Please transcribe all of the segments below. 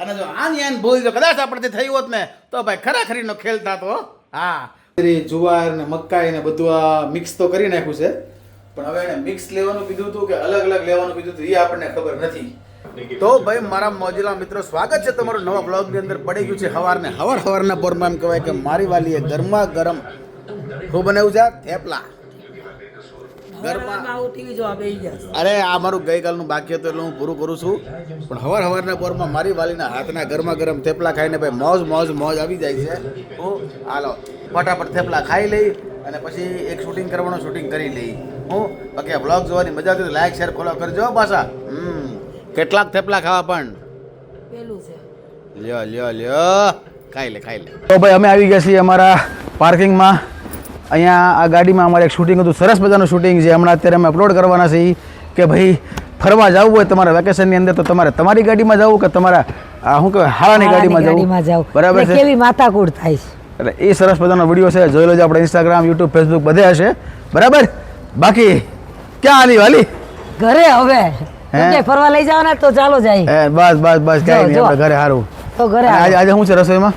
અને જો આની આન ભૂલ જો કદાચ આપણથી થયું હોત ને તો ભાઈ ખરાખરીનો ખેલ થતો હા. જુવાર ને મકાઈ ને બધું આ મિક્સ તો કરી નાખ્યું છે. પણ હવે એને મિક્સ લેવાનું કીધું હતું કે અલગ અલગ લેવાનું કીધું હતું એ આપણને ખબર નથી. તો ભાઈ મારા મોજીલા મિત્રો સ્વાગત છે તમારું નવા બ્લોગની અંદર. પડી ગયું છે હવારને. હવાર હવારના પોરમાં એમ કહેવાય કે મારી વાલીએ ગરમા ગરમ શું બનાવ્યું છે થેપલા. ઘરમાં અરે આ મારું ગઈકાલનું બાકી હતું એટલે હું પૂરું કરું છું. પણ હવાર હવારના પોરમાં મારી વાલીના હાથના ગરમા ગરમ થેપલા ખાઈને ભાઈ મોજ મોજ મોજ આવી જાય છે. હું હાલો ફટાફટ થેપલા ખાઈ લઈ અને પછી એક શૂટિંગ કરવાનું શૂટિંગ કરી લઈ. હું બાકી આ બ્લોગ જોવાની મજા આવતી લાઈક શેર ફોલો કરજો પાછા. હમ કેટલાક થેપલા ખાવા પણ. પેલું છે. લ્યો લ્યો લ્યો. ખાઈ લે ખાઈ લે. તો ભાઈ અમે આવી ગયા છીએ અમારા પાર્કિંગમાં અહીંયા આ ગાડીમાં અમારે એક શૂટિંગ હતું સરસ મજાનું શૂટિંગ છે હમણાં અત્યારે અમે અપલોડ કરવાના છે કે ભાઈ ફરવા જવું હોય તમારા વેકેશનની અંદર તો તમારે તમારી ગાડીમાં જવું કે તમારા શું કહેવાય હારાની ગાડીમાં જવું? બરાબર છે? કેવી માથાકૂટ થાય છે? એટલે એ સરસ મજાનો વીડિયો છે જોઈ લેજો આપણે ઇન્સ્ટાગ્રામ યુટ્યુબ ફેસબુક બધે હશે. બરાબર? બાકી ક્યાં આલી વાલી ઘરે હવે. હે? ફરવા લઈ જવાના તો ચાલો જાય. હે બસ બસ બસ કઈ નહીં આપણે ઘરે સારું તો ઘરે આજે આજે શું છે રસોઈમાં?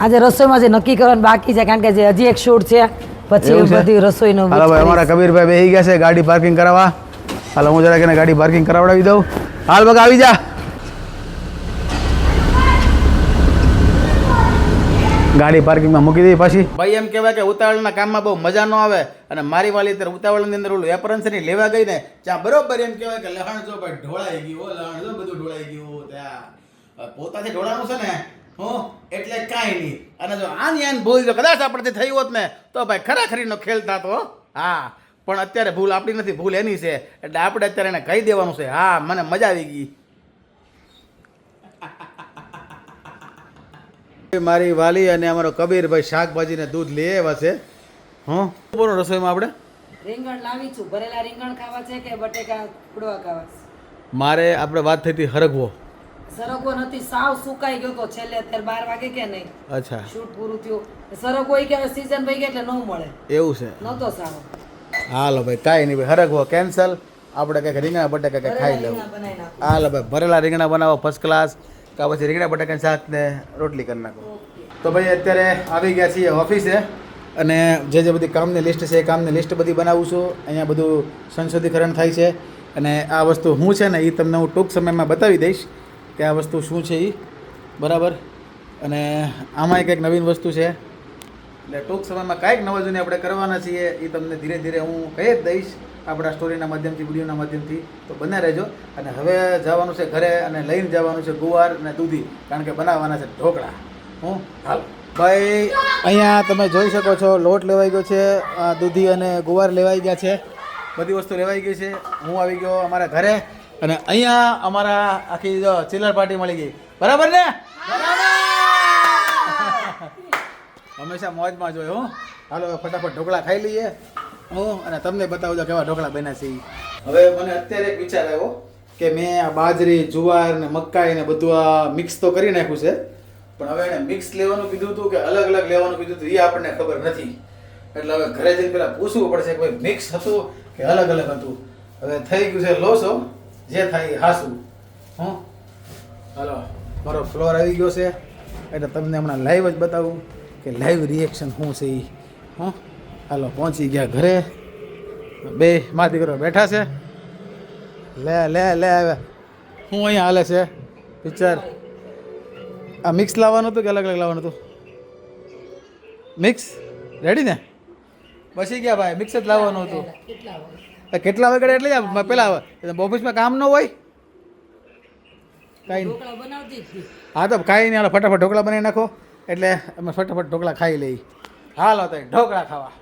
આજે રસોઈમાં જે નક્કી કરવાનું બાકી છે કારણ કે જે હજી એક શૂટ છે. પછી? બધી રસોઈનું હાલો ભાઈ અમારા કબીરભાઈ બેસી ગયા છે ગાડી પાર્કિંગ કરાવવા. હાલો હું જરાક એને ગાડી પાર્કિંગ કરાવડાવી દઉં. હાલ બગા આવી જા. ગાડી પાર્કિંગમાં મૂકી દઈ પાછી. ભાઈ એમ કહેવાય કે ઉતાવળના કામમાં બહુ મજા ન આવે અને મારી વાલી અત્યારે ઉતાવળની અંદર ઓલું એપરન્સની લેવા ગઈ ને ત્યાં બરોબર એમ કહેવાય કે લહણ જો ભાઈ ઢોળાઈ ગયું હો લહણ જો બધું ઢોળાઈ ગયું ત્યાં. પોતાથી ઢોળાનું છે ને હું એટલે કાંઈ નહીં. અને જો આની આન ભૂલ જો કદાચ આપણે થઈ હોત ને તો ભાઈ ખરાખરીનો ખેલ થતો હા. પણ અત્યારે ભૂલ આપણી નથી ભૂલ એની છે. એટલે આપણે અત્યારે એને કહી દેવાનું છે હા મને મજા આવી ગઈ. મારી વાલી અને અમારો કબીરભાઈ શાકભાજી ને દૂધ લઈ આવ્યા છે. હું? બોલો રસોઈમાં આપણે? રીંગણ લાવી છું. ભરેલા રીંગણ ખાવા છે કે બટેકા ઉડવા ખાવા મારે આપણે વાત થઈ હતી હરગવો. સરગવો નથી સાવ સુકાઈ ગયો તો છેલ્લે અત્યારે બાર વાગે કે નહીં? અચ્છા. શૂટ પૂરું થયું. સરગવો કે સીઝન ભાઈ એટલે ન મળે. એવું છે. નહોતો સારો. હાલો ભાઈ કાંઈ નહીં ભાઈ હરગવો કેન્સલ આપણે કંઈક રીંગણા બટાકા કંઈક ખાઈ લેવું. રીંગણા હાલો ભાઈ ભરેલા રીંગણા બનાવો ફર્સ્ટ ક્લાસ કાં પછી રીંગણા બટાકાની શાક ને રોટલી કરી નાખો. તો ભાઈ અત્યારે આવી ગયા છીએ ઓફિસે અને જે જે બધી કામની લિસ્ટ છે એ કામની લિસ્ટ બધી બનાવું છું. અહીંયા બધું સંશોધીકરણ થાય છે. અને આ વસ્તુ હું છે ને એ તમને હું ટૂંક સમયમાં બતાવી દઈશ. કે આ વસ્તુ શું છે એ બરાબર? અને આમાં કંઈક નવીન વસ્તુ છે. એટલે ટૂંક સમયમાં કાંઈક નવા જૂની આપણે કરવાના છીએ, એ તમને ધીરે ધીરે હું કહી જ દઈશ આપણા સ્ટોરીના માધ્યમથી, વિડીયોના માધ્યમથી. તો બને રહેજો. અને હવે જવાનું છે ઘરે અને લઈને જવાનું છે ગુવાર અને દૂધી, કારણ કે બનાવવાના છે ઢોકળા. હું? હાલ. ભાઈ, અહીંયા તમે જોઈ શકો છો, લોટ લેવાઈ ગયો છે દૂધી અને ગુવાર લેવાઈ ગયા છે. બધી વસ્તુ લેવાઈ ગઈ છે. હું આવી ગયો અમારા ઘરે. અને અહીંયા અમારા આખી ચિલ્લર પાર્ટી મળી ગઈ. બરાબર ને? હંમેશા મોજમાં જોઈએ હું. હાલો ફટાફટ ઢોકળા ખાઈ લઈએ. હું અને તમને બતાવું કેવા ઢોકળા બન્યા છે હવે મને અત્યારે એક વિચાર આવ્યો કે મેં આ બાજરી જુવાર ને મકાઈ ને બધું આ મિક્સ તો કરી નાખ્યું છે. પણ હવે એને મિક્સ લેવાનું કીધું હતું કે અલગ અલગ લેવાનું કીધું હતું એ આપણને ખબર નથી. એટલે હવે ઘરે જઈને પેલા પૂછવું પડશે કે ભાઈ મિક્સ હતું કે અલગ અલગ હતું? હવે થઈ ગયું છે લોસો. જે થાય હાસું હું? હાલો. મારો ફ્લોર આવી ગયો છે. એટલે તમને હમણાં લાઈવ જ બતાવું કે લાઈવ રિએક્શન શું છે એ હં? હાલો, પહોંચી ગયા ઘરે. બે મા દીકરો બેઠા છે. લે લે લે, હવે. હું અહીંયા હાલે છે. પિક્ચર. આ મિક્સ લાવવાનું હતું કે અલગ અલગ લાવવાનું હતું? મિક્સ રેડી ને? પછી ગયા ભાઈ મિક્સ જ લાવવાનું હતું. કેટલા વગેરે એટલે પેલા ઓફિસમાં કામ ન હોય? કાંઈ. હા તો કાંઈ નહીં ફટાફટ ઢોકળા બનાવી નાખો. એટલે અમે ફટાફટ ઢોકળા ખાઈ લઈ હાલો તો ઢોકળા ખાવા.